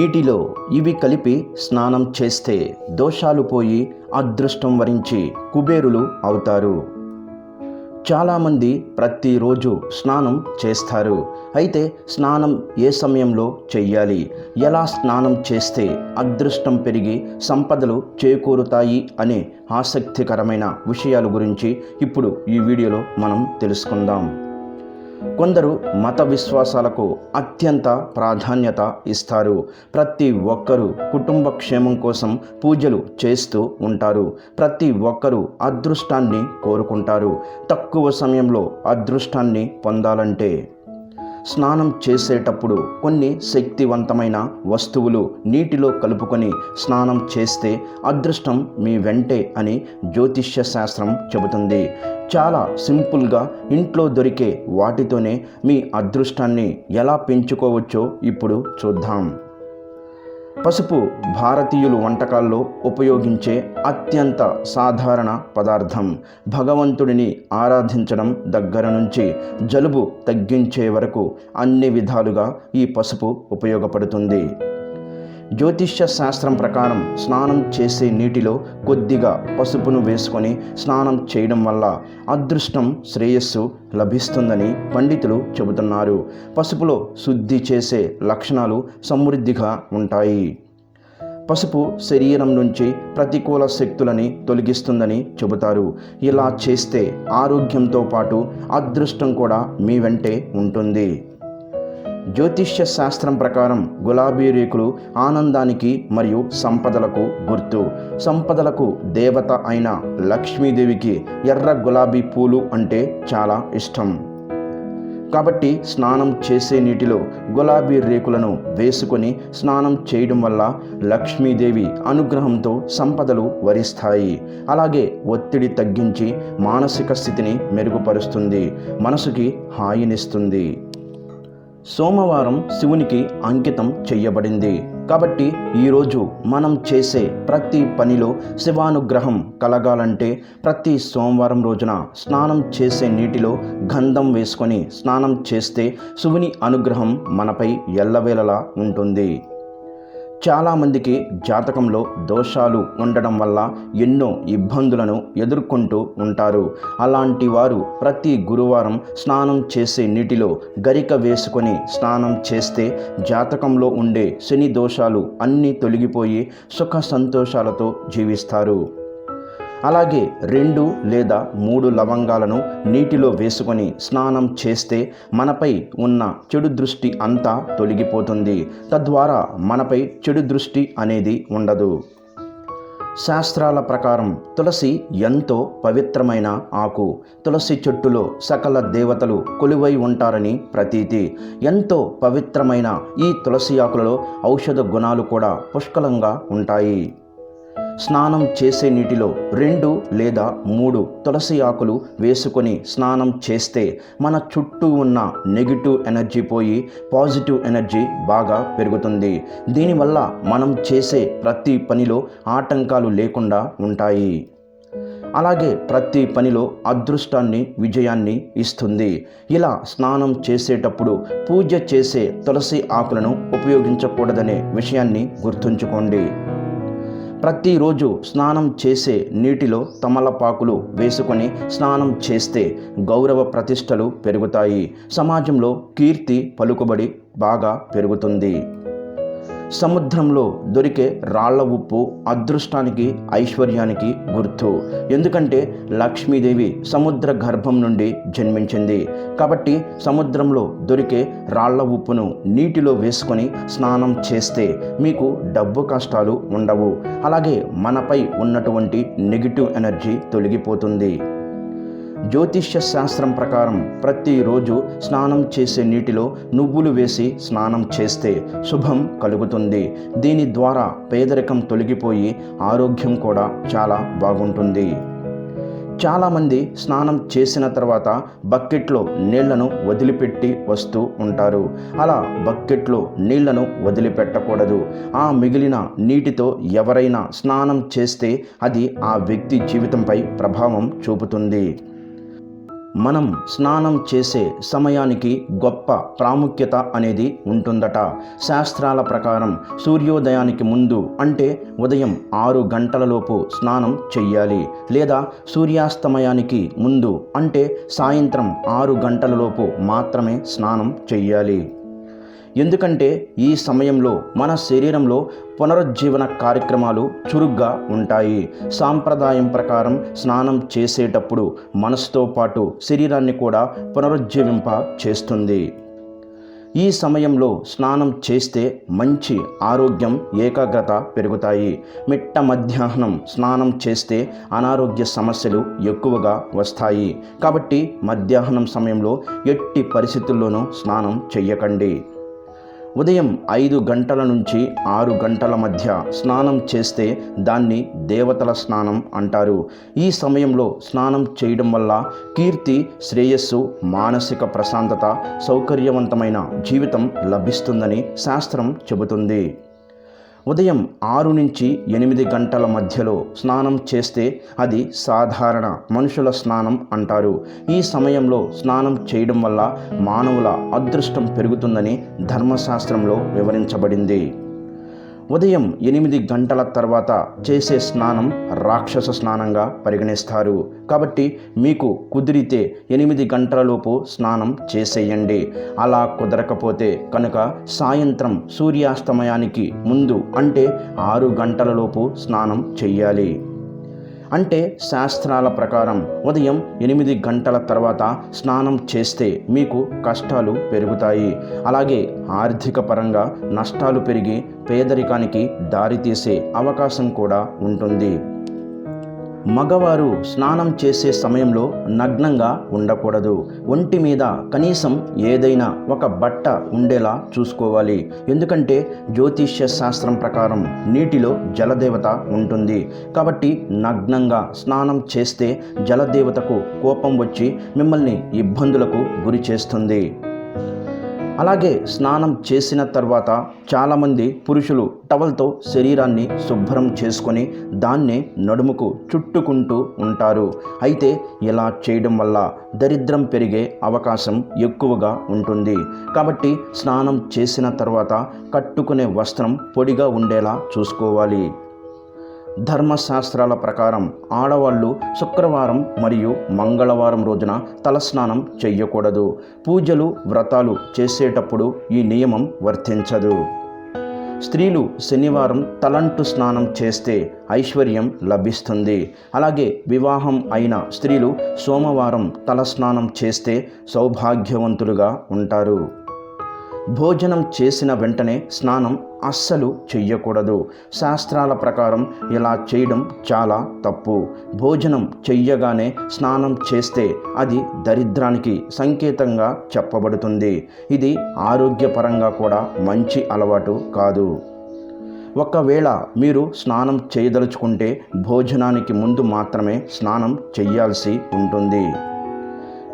నీటిలో ఇవి కలిపి స్నానం చేస్తే దోషాలు పోయి అదృష్టం వరించి కుబేరులు అవుతారు. చాలామంది ప్రతిరోజు స్నానం చేస్తారు. అయితే స్నానం ఏ సమయంలో చెయ్యాలి? ఎలా స్నానం చేస్తే అదృష్టం పెరిగి సంపదలు చేకూరుతాయి అనే ఆసక్తికరమైన విషయాల గురించి ఇప్పుడు ఈ వీడియోలో మనం తెలుసుకుందాం. కొందరు మత విశ్వాసాలకు అత్యంత ప్రాధాన్యత ఇస్తారు. ప్రతి ఒక్కరూ కుటుంబ క్షేమం కోసం పూజలు చేస్తూ ఉంటారు. ప్రతి ఒక్కరూ అదృష్టాన్ని కోరుకుంటారు. తక్కువ సమయంలో అదృష్టాన్ని పొందాలంటే స్నానం చేసేటప్పుడు కొన్ని శక్తివంతమైన వస్తువులు నీటిలో కలుపుకొని స్నానం చేస్తే అదృష్టం మీ వెంటే అని జ్యోతిష్య శాస్త్రం చెబుతుంది. చాలా సింపుల్గా ఇంట్లో దొరికే వాటితోనే మీ అదృష్టాన్ని ఎలా పెంచుకోవచ్చో ఇప్పుడు చూద్దాం. పసుపు భారతీయులు వంటకాల్లో ఉపయోగించే అత్యంత సాధారణ పదార్థం. భగవంతుడిని ఆరాధించడం దగ్గర నుంచి జలుబు తగ్గించే వరకు అన్ని విధాలుగా ఈ పసుపు ఉపయోగపడుతుంది. జ్యోతిష్య శాస్త్రం ప్రకారం స్నానం చేసే నీటిలో కొద్దిగా పసుపును వేసుకొని స్నానం చేయడం వల్ల అదృష్టం శ్రేయస్సు లభిస్తుందని పండితులు చెబుతున్నారు. పసుపులో శుద్ధి చేసే లక్షణాలు సమృద్ధిగా ఉంటాయి. పసుపు శరీరం నుంచి ప్రతికూల శక్తులని తొలగిస్తుందని చెబుతారు. ఇలా చేస్తే ఆరోగ్యంతో పాటు అదృష్టం కూడా మీ వెంటే ఉంటుంది. జ్యోతిష్య శాస్త్రం ప్రకారం గులాబీ రేకులు ఆనందానికి మరియు సంపదలకు గుర్తు. సంపదలకు దేవత అయిన లక్ష్మీదేవికి ఎర్ర గులాబీ పూలు అంటే చాలా ఇష్టం. కాబట్టి స్నానం చేసే నీటిలో గులాబీ రేకులను వేసుకొని స్నానం చేయడం వల్ల లక్ష్మీదేవి అనుగ్రహంతో సంపదలు వరిస్తాయి. అలాగే ఒత్తిడి తగ్గించి మానసిక స్థితిని మెరుగుపరుస్తుంది. మనసుకి హాయినిస్తుంది. సోమవారం శివునికి అంకితం చెయ్యబడింది. కాబట్టి ఈరోజు మనం చేసే ప్రతి పనిలో శివానుగ్రహం కలగాలంటే ప్రతి సోమవారం రోజున స్నానం చేసే నీటిలో గంధం వేసుకొని స్నానం చేస్తే శివుని అనుగ్రహం మనపై ఎల్లవేళలా ఉంటుంది. చాలామందికి జాతకంలో దోషాలు ఉండడం వల్ల ఎన్నో ఇబ్బందులను ఎదుర్కొంటూ ఉంటారు. అలాంటి వారు ప్రతి గురువారం స్నానం చేసే నీటిలో గరిక వేసుకొని స్నానం చేస్తే జాతకంలో ఉండే శని దోషాలు అన్నీ తొలగిపోయి సుఖ సంతోషాలతో జీవిస్తారు. అలాగే రెండు లేదా మూడు లవంగాలను నీటిలో వేసుకొని స్నానం చేస్తే మనపై ఉన్న చెడు దృష్టి అంతా తొలగిపోతుంది. తద్వారా మనపై చెడు దృష్టి అనేది ఉండదు. శాస్త్రాల ప్రకారం తులసి ఎంతో పవిత్రమైన ఆకు. తులసి చెట్టులో సకల దేవతలు కొలువై ఉంటారని ప్రతీతి. ఎంతో పవిత్రమైన ఈ తులసి ఆకులలో ఔషధ గుణాలు కూడా పుష్కలంగా ఉంటాయి. స్నానం చేసే నీటిలో రెండు లేదా మూడు తులసి ఆకులు వేసుకొని స్నానం చేస్తే మన చుట్టూ ఉన్న నెగిటివ్ ఎనర్జీ పోయి పాజిటివ్ ఎనర్జీ బాగా పెరుగుతుంది. దీనివల్ల మనం చేసే ప్రతి పనిలో ఆటంకాలు లేకుండా ఉంటాయి. అలాగే ప్రతి పనిలో అదృష్టాన్ని విజయాన్ని ఇస్తుంది. ఇలా స్నానం చేసేటప్పుడు పూజ చేసే తులసి ఆకులను ఉపయోగించకూడదనే విషయాన్ని గుర్తుంచుకోండి. ప్రతిరోజు స్నానం చేసే నీటిలో తమలపాకులు వేసుకొని స్నానం చేస్తే గౌరవ ప్రతిష్టలు పెరుగుతాయి. సమాజంలో కీర్తి పలుకుబడి బాగా పెరుగుతుంది. సముద్రంలో దొరికే రాళ్ళ ఉప్పు అదృష్టానికి ఐశ్వర్యానికి గుర్తు. ఎందుకంటే లక్ష్మీదేవి సముద్ర గర్భం నుండి జన్మించింది. కాబట్టి సముద్రంలో దొరికే రాళ్ళ ఉప్పును నీటిలో వేసుకొని స్నానం చేస్తే మీకు డబ్బు కష్టాలు ఉండవు. అలాగే మనపై ఉన్నటువంటి నెగిటివ్ ఎనర్జీ తొలగిపోతుంది. జ్యోతిష్య శాస్త్రం ప్రకారం ప్రతిరోజు స్నానం చేసే నీటిలో నువ్వులు వేసి స్నానం చేస్తే శుభం కలుగుతుంది. దీని ద్వారా పేదరికం తొలగిపోయి ఆరోగ్యం కూడా చాలా బాగుంటుంది. చాలామంది స్నానం చేసిన తర్వాత బకెట్లో నీళ్ళను వదిలిపెట్టి వస్తూ ఉంటారు. అలా బకెట్లో నీళ్ళను వదిలిపెట్టకూడదు. ఆ మిగిలిన నీటితో ఎవరైనా స్నానం చేస్తే అది ఆ వ్యక్తి జీవితంపై ప్రభావం చూపుతుంది. మనం స్నానం చేసే సమయానికి గొప్ప ప్రాముఖ్యత అనేది ఉంటుందట. శాస్త్రాల ప్రకారం సూర్యోదయానికి ముందు అంటే ఉదయం ఆరు గంటలలోపు స్నానం చెయ్యాలి. లేదా సూర్యాస్తమయానికి ముందు అంటే సాయంత్రం ఆరు గంటలలోపు మాత్రమే స్నానం చెయ్యాలి. ఎందుకంటే ఈ సమయంలో మన శరీరంలో పునరుజ్జీవన కార్యక్రమాలు చురుగ్గా ఉంటాయి. సాంప్రదాయం ప్రకారం స్నానం చేసేటప్పుడు మనసుతో పాటు శరీరాన్ని కూడా పునరుజ్జీవింప చేస్తుంది. ఈ సమయంలో స్నానం చేస్తే మంచి ఆరోగ్యం ఏకాగ్రత పెరుగుతాయి. మిట్ట మధ్యాహ్నం స్నానం చేస్తే అనారోగ్య సమస్యలు ఎక్కువగా వస్తాయి. కాబట్టి మధ్యాహ్నం సమయంలో ఎట్టి పరిస్థితుల్లోనూ స్నానం చెయ్యకండి. ఉదయం ఐదు గంటల నుంచి ఆరు గంటల మధ్య స్నానం చేస్తే దాన్ని దేవతల స్నానం అంటారు. ఈ సమయంలో స్నానం చేయడం వల్ల కీర్తి శ్రేయస్సు మానసిక ప్రశాంతత సౌకర్యవంతమైన జీవితం లభిస్తుందని శాస్త్రం చెబుతుంది. ఉదయం ఆరు నుంచి ఎనిమిది గంటల మధ్యలో స్నానం చేస్తే అది సాధారణ మనుషుల స్నానం అంటారు. ఈ సమయంలో స్నానం చేయడం వల్ల మానవుల అదృష్టం పెరుగుతుందని ధర్మశాస్త్రంలో వివరించబడింది. ఉదయం ఎనిమిది గంటల తర్వాత చేసే స్నానం రాక్షస స్నానంగా పరిగణిస్తారు. కాబట్టి మీకు కుదిరితే ఎనిమిది గంటలలోపు స్నానం చేసేయండి. అలా కుదరకపోతే కనుక సాయంత్రం సూర్యాస్తమయానికి ముందు అంటే ఆరు గంటలలోపు స్నానం చెయ్యాలి. అంటే శాస్త్రాల ప్రకారం ఉదయం ఎనిమిది గంటల తర్వాత స్నానం చేస్తే మీకు కష్టాలు పెరుగుతాయి. అలాగే ఆర్థిక పరంగా నష్టాలు పెరిగి పేదరికానికి దారితీసే అవకాశం కూడా ఉంటుంది. మగవారు స్నానం చేసే సమయంలో నగ్నంగా ఉండకూడదు. ఒంటి మీద కనీసం ఏదైనా ఒక బట్ట ఉండేలా చూసుకోవాలి. ఎందుకంటే జ్యోతిష్య శాస్త్రం ప్రకారం నీటిలో జలదేవత ఉంటుంది. కాబట్టి నగ్నంగా స్నానం చేస్తే జలదేవతకు కోపం వచ్చి మిమ్మల్ని ఇబ్బందులకు గురి చేస్తుంది. అలాగే స్నానం చేసిన తర్వాత చాలామంది పురుషులు టవల్తో శరీరాన్ని శుభ్రం చేసుకొని దాన్ని నడుముకు చుట్టుకుంటూ ఉంటారు. అయితే ఇలా చేయడం వల్ల దరిద్రం పెరిగే అవకాశం ఎక్కువగా ఉంటుంది. కాబట్టి స్నానం చేసిన తర్వాత కట్టుకునే వస్త్రం పొడిగా ఉండేలా చూసుకోవాలి. ధర్మశాస్త్రాల ప్రకారం ఆడవాళ్ళు శుక్రవారం మరియు మంగళవారం రోజున తలస్నానం చెయ్యకూడదు. పూజలు వ్రతాలు చేసేటప్పుడు ఈ నియమం వర్తించదు. స్త్రీలు శనివారం తలంటు స్నానం చేస్తే ఐశ్వర్యం లభిస్తుంది. అలాగే వివాహం అయిన స్త్రీలు సోమవారం తలస్నానం చేస్తే సౌభాగ్యవంతులుగా ఉంటారు. భోజనం చేసిన వెంటనే స్నానం అస్సలు చెయ్యకూడదు. శాస్త్రాల ప్రకారం ఇలా చేయడం చాలా తప్పు. భోజనం చెయ్యగానే స్నానం చేస్తే అది దరిద్రానికి సంకేతంగా చెప్పబడుతుంది. ఇది ఆరోగ్యపరంగా కూడా మంచి అలవాటు కాదు. ఒకవేళ మీరు స్నానం చేయదలుచుకుంటే భోజనానికి ముందు మాత్రమే స్నానం చెయ్యాల్సి ఉంటుంది.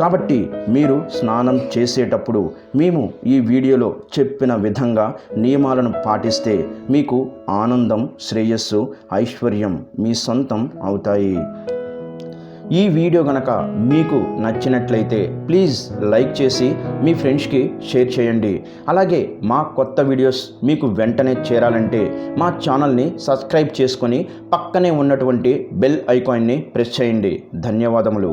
కాబట్టి మీరు స్నానం చేసేటప్పుడు మేము ఈ వీడియోలో చెప్పిన విధంగా నియమాలను పాటిస్తే మీకు ఆనందం శ్రేయస్సు ఐశ్వర్యం మీ సొంతం అవుతాయి. ఈ వీడియో గనక మీకు నచ్చినట్లయితే ప్లీజ్ లైక్ చేసి మీ ఫ్రెండ్స్కి షేర్ చేయండి. అలాగే మా కొత్త వీడియోస్ మీకు వెంటనే చేరాలంటే మా ఛానల్ని సబ్స్క్రైబ్ చేసుకొని పక్కనే ఉన్నటువంటి బెల్ ఐకాన్ని ప్రెస్ చేయండి. ధన్యవాదములు.